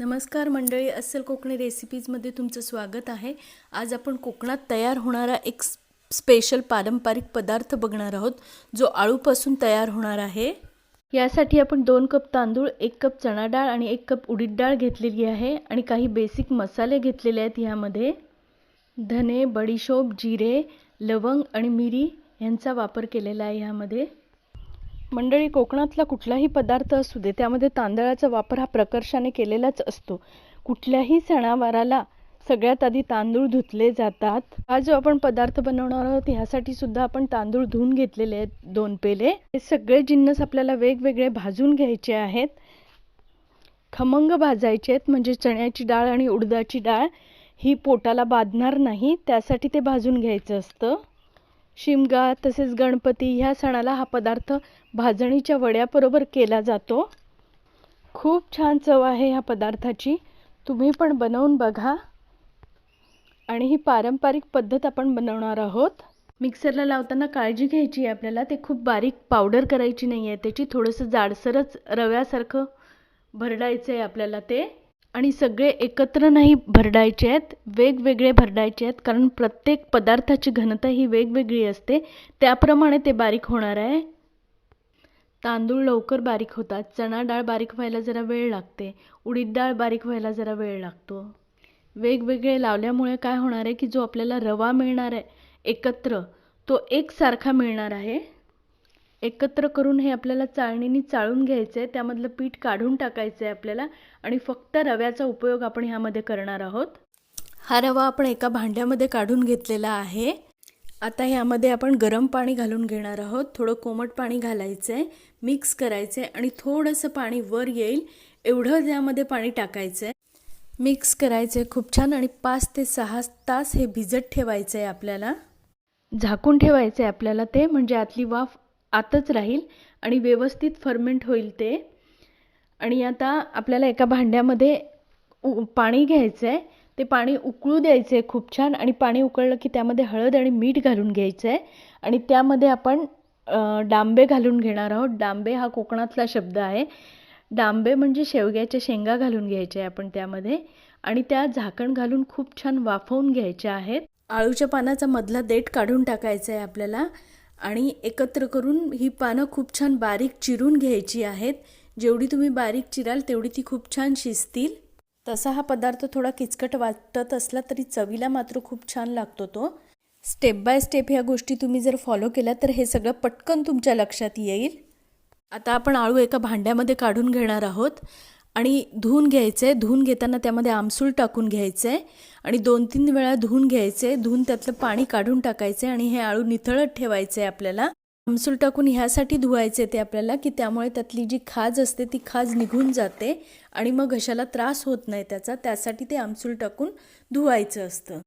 नमस्कार मंडळी अस्सल कोकणी रेसिपीजमध्ये तुमचं स्वागत आहे. आज आपण कोकणात तयार होणारा एक स्पेशल पारंपरिक पदार्थ बघणार आहोत जो आळूपासून तयार होणार आहे. यासाठी आपण दोन कप तांदूळ एक कप चणा डाळ आणि एक कप उडीद डाळ घेतलेली आहे आणि काही बेसिक मसाले घेतलेले आहेत ह्यामध्ये. धने बडीशोप जिरे लवंग आणि मिरी यांचा वापर केलेला आहे ह्यामध्ये. मंडळी कोकणातला कुठलाही पदार्थ असू दे त्यामध्ये तांदळाचा वापर हा प्रकर्षाने केलेलाच असतो. कुठल्याही सणावाराला सगळ्यात आधी तांदूळ धुतले जातात. हा जो आपण पदार्थ बनवणार आहोत ह्यासाठी सुद्धा आपण तांदूळ धुवून घेतलेले आहेत दोन पेले. हे सगळे जिन्नस आपल्याला वेगवेगळे भाजून घ्यायचे आहेत. खमंग भाजायचे आहेत म्हणजे चण्याची डाळ आणि उडदाची डाळ. ही पोटाला बाधणार नाही त्यासाठी ते भाजून घ्यायचं असतं. शिमगा तसेच गणपती ह्या सणाला हा पदार्थ भाजणीच्या वड्याबरोबर केला जातो. खूप छान चव आहे ह्या पदार्थाची. तुम्ही पण बनवून बघा. आणि ही पारंपरिक पद्धत आपण बनवणार आहोत. मिक्सरला लावताना काळजी घ्यायची आहे आपल्याला. ते खूप बारीक पावडर करायची नाही आहे त्याची थोडंसं जाडसरच रव्यासारखं भरडायचं आहे आपल्याला ते. आणि सगळे एकत्र नाही भरडायचे आहेत वेगवेगळे भरडायचे आहेत कारण प्रत्येक पदार्थाची घनता ही वेगवेगळी असते. त्याप्रमाणे ते बारीक होणार आहे. तांदूळ लवकर बारीक होतात. चणा डाळ बारीक व्हायला जरा वेळ लागते. उडीद डाळ बारीक व्हायला जरा वेळ लागतो. वेगवेगळे लावल्यामुळे काय होणार आहे की जो आपल्याला रवा मिळणार आहे एकत्र तो एकसारखा मिळणार आहे. एकत्र करून हे आपल्याला चाळणीने चाळून घ्यायचं आहे त्यामधलं पीठ काढून टाकायचं आहे आपल्याला आणि फक्त रव्याचा उपयोग आपण ह्यामध्ये करणार आहोत. हा रवा आपण एका भांड्यामध्ये काढून घेतलेला आहे. आता ह्यामध्ये आपण गरम पाणी घालून घेणार आहोत. थोडं कोमट पाणी घालायचं आहे मिक्स करायचं आहे आणि थोडंसं पाणी वर येईल एवढं त्यामध्ये पाणी टाकायचं आहे मिक्स करायचं आहे खूप छान आणि पाच ते सहा तास हे भिजत ठेवायचं आहे आपल्याला. झाकून ठेवायचं आहे आपल्याला ते म्हणजे आतली वाफ आतच राहील आणि व्यवस्थित फर्मेंट होईल ते. आणि आता आपल्याला एका भांड्यामध्ये उ पाणी घ्यायचं आहे ते पाणी उकळू द्यायचं आहे खूप छान आणि पाणी उकळलं की त्यामध्ये हळद आणि मीठ घालून घ्यायचं आहे आणि त्यामध्ये आपण डांबे घालून घेणार आहोत. डांबे हा कोकणातला शब्द आहे. डांबे म्हणजे शेवग्याच्या शेंगा घालून घ्यायच्या आहे आपण त्यामध्ये. आणि त्या झाकण घालून खूप छान वाफवून घ्यायच्या आहेत. आळूच्या पानाचा मधला देठ काढून टाकायचा आहे आपल्याला. आणि एकत्र करून ही पानं खूप छान बारीक चिरून घ्यायची आहेत. जेवढी तुम्ही बारीक चिराल तेवढी ती खूप छान शिजतील. तसा हा पदार्थ थोडा किचकट वाटत असला तरी चवीला मात्र खूप छान लागतो तो. स्टेप बाय स्टेप ह्या गोष्टी तुम्ही जर फॉलो केल्या तर हे सगळं पटकन तुमच्या लक्षात येईल. आता आपण आळू एका भांड्यामध्ये काढून घेणार आहोत. आणि धुवून घ्यायचं आहे धुवून घेताना त्यामध्ये आमसूल टाकून घ्यायचं आहे आणि दोन तीन वेळा धुवून घ्यायचं आहे धुवून त्यातलं पाणी काढून टाकायचं आहे आणि हे आळू निथळत ठेवायचं आहे आपल्याला. आमसूल टाकून ह्यासाठी धुवायचे ते आपल्याला की त्यामुळे त्यातली जी खाज असते ती खाज निघून जाते आणि मग घशाला त्रास होत नाही त्याचा त्यासाठी ते आमसूल टाकून धुवायचं असतं.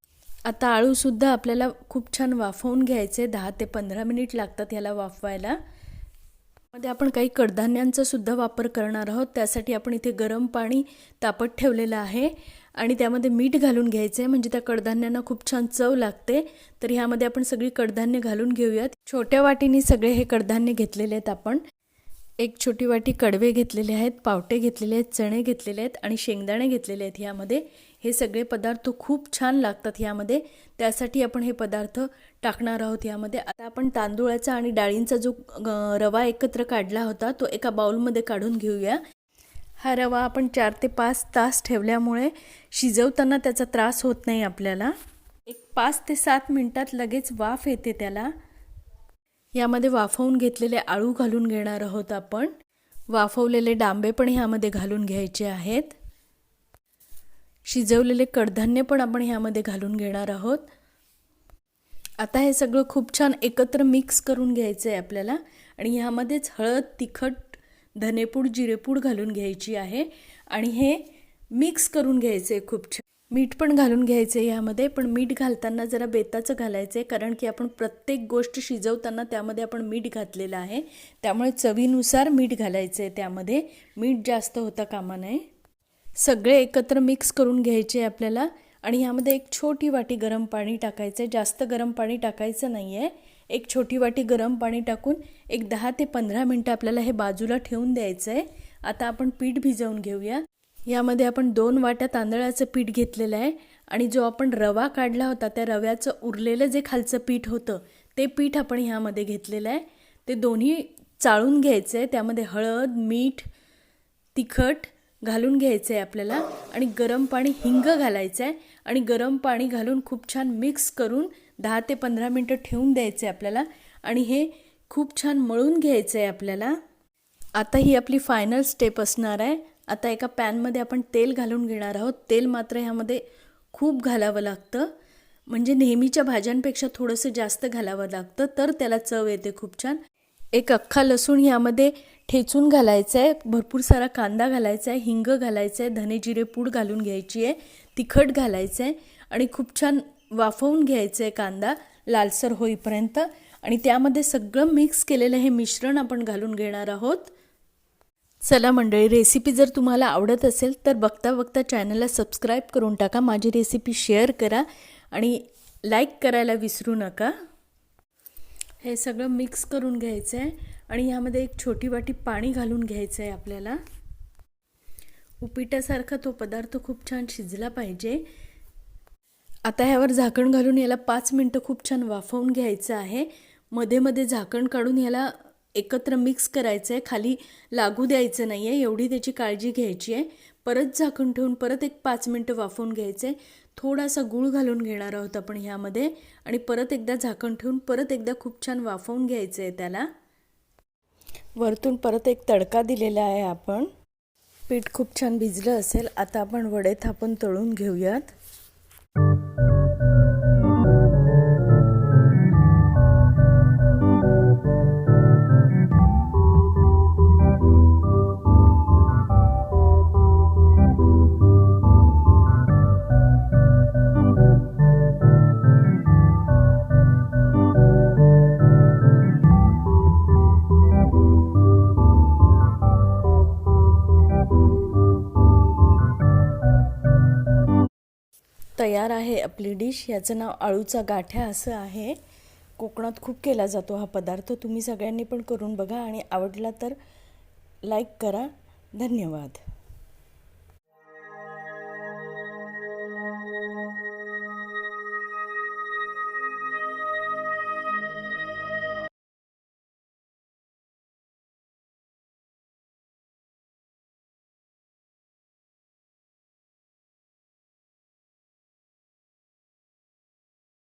आता आळूसुद्धा आपल्याला खूप छान वाफवून घ्यायचे दहा ते पंधरा मिनिट लागतात ह्याला वाफवायला. मध्ये आपण काही कडधान्यांचा सुद्धा वापर करणार आहोत. त्यासाठी आपण इथे गरम पाणी तापत ठेवलेलं आहे. आणि त्यामध्ये मीठ घालून घ्यायचं आहे म्हणजे त्या कडधान्यांना खूप छान चव लागते. तर ह्यामध्ये आपण सगळी कडधान्य घालून घेऊयात. छोट्या वाटीने सगळे हे कडधान्य घेतलेले आहेत आपण. एक छोटी वाटी कडवे घेतलेले आहेत पावटे घेतलेले आहेत चणे घेतलेले आहेत आणि शेंगदाणे घेतलेले आहेत ह्यामध्ये. हे सगळे पदार्थ खूप छान लागतात ह्यामध्ये त्यासाठी आपण हे पदार्थ टाकणार आहोत यामध्ये. आता आपण तांदूळाचा आणि डाळींचा जो रवा एकत्र काढला होता तो एका बाउलमध्ये काढून घेऊया. हा रवा आपण चार ते पाच तास ठेवल्यामुळे शिजवताना त्याचा त्रास होत नाही आपल्याला. एक पाच ते सात मिनटात लगेच वाफ येते त्याला. यामध्ये वाफवून घेतलेले आळू घालून घेणार आहोत आपण. वाफवलेले डांबे पण ह्यामध्ये घालून घ्यायचे आहेत. शिजवलेले कडधान्य पण आपण ह्यामध्ये घालून घेणार आहोत. आता हे सगळं खूप छान एकत्र मिक्स करून घ्यायचं आहे आपल्याला. आणि ह्यामध्येच हळद तिखट धनेपूड जिरेपूड घालून घ्यायची आहे. आणि हे मिक्स करून घ्यायचं आहे खूप छान. मीठ पण घालून घ्यायचं आहे ह्यामध्ये पण मीठ घालताना जरा बेताचं घालायचं आहे कारण की आपण प्रत्येक गोष्ट शिजवताना त्यामध्ये आपण मीठ घातलेलं आहे. त्यामुळे चवीनुसार मीठ घालायचं आहे त्यामध्ये. मीठ जास्त होता कामा नये. सगळे एकत्र मिक्स करून घ्यायचे आहे आपल्याला. आणि ह्यामध्ये एक छोटी वाटी गरम पाणी टाकायचं आहे जास्त गरम पाणी टाकायचं नाही आहे एक छोटी वाटी गरम पाणी टाकून एक दहा ते पंधरा मिनटं आपल्याला हे बाजूला ठेवून द्यायचं आहे आता आपण पीठ भिजवून घेऊया. यामध्ये आपण दोन वाट्या तांदळाचं पीठ घेतलेलं आहे. आणि जो आपण रवा काढला होता त्या रव्याचं उरलेलं जे खालचं पीठ होतं ते पीठ आपण ह्यामध्ये घेतलेलं आहे. ते दोन्ही चाळून घ्यायचं आहे त्यामध्ये हळद मीठ तिखट घालून घ्यायचं आहे आपल्याला आणि गरम पाणी हिंग घालायचं आहे आणि गरम पाणी घालून खूप छान मिक्स करून दहा ते पंधरा मिनटं ठेवून द्यायचं आहे आपल्याला आणि हे खूप छान मळून घ्यायचं आहे आपल्याला. आता ही आपली फायनल स्टेप असणार आहे. आता एका पॅनमध्ये आपण तेल घालून घेणार आहोत. तेल मात्र ह्यामध्ये खूप घालावं लागतं. म्हणजे नेहमीच्या भाज्यांपेक्षा थोडंसं जास्त घालावं लागतं तर त्याला चव येते खूप छान. एक अख्खा लसूण यामध्ये ठेचून घालायचं आहे भरपूर सारा कांदा घालायचा आहे हिंग घालायचं आहे धने जिरे पूड घालून घ्यायची आहे तिखट घालायचं आहे आणि खूप छान वाफवून घ्यायचं आहे कांदा लालसर होईपर्यंत. आणि त्यामध्ये सगळं मिक्स केलेलं हे मिश्रण आपण घालून घेणार आहोत. चला मंडळी रेसिपी जर तुम्हाला आवडत असेल तर बघता बघता चॅनलला सबस्क्राईब करून टाका माझी रेसिपी शेअर करा आणि लाईक करायला विसरू नका. हे सगळं मिक्स करून घ्यायचं आहे आणि ह्यामध्ये एक छोटी वाटी पाणी घालून घ्यायचं आहे आपल्याला. उपिटासारखा तो पदार्थ खूप छान शिजला पाहिजे. आता ह्यावर झाकण घालून याला पाच मिनटं खूप छान वाफवून घ्यायचं आहे. मध्ये मध्ये झाकण काढून याला एकत्र मिक्स करायचं आहे खाली लागू द्यायचं नाही आहे एवढी त्याची काळजी घ्यायची आहे. परत झाकण ठेवून परत एक पाच मिनटं वाफवून घ्यायचं आहे थोडासा गूळ घालून घेणार आहोत आपण ह्यामध्ये. आणि परत एकदा झाकण ठेवून परत एकदा खूप छान वाफवून घ्यायचं आहे त्याला. वरतून परत एक तडका दिलेला आहे आपण. पीठ खूप छान भिजलं असेल आता आपण वडे थापून तळून घेऊयात. तयार आहे आपली डिश. याचं नाव आळूचा गाठ्या असं आहे. कोकणात खूप केला जातो हा पदार्थ. तुम्ही सगळ्यांनी पण करून बघा आणि आवडला तर लाईक करा. धन्यवाद.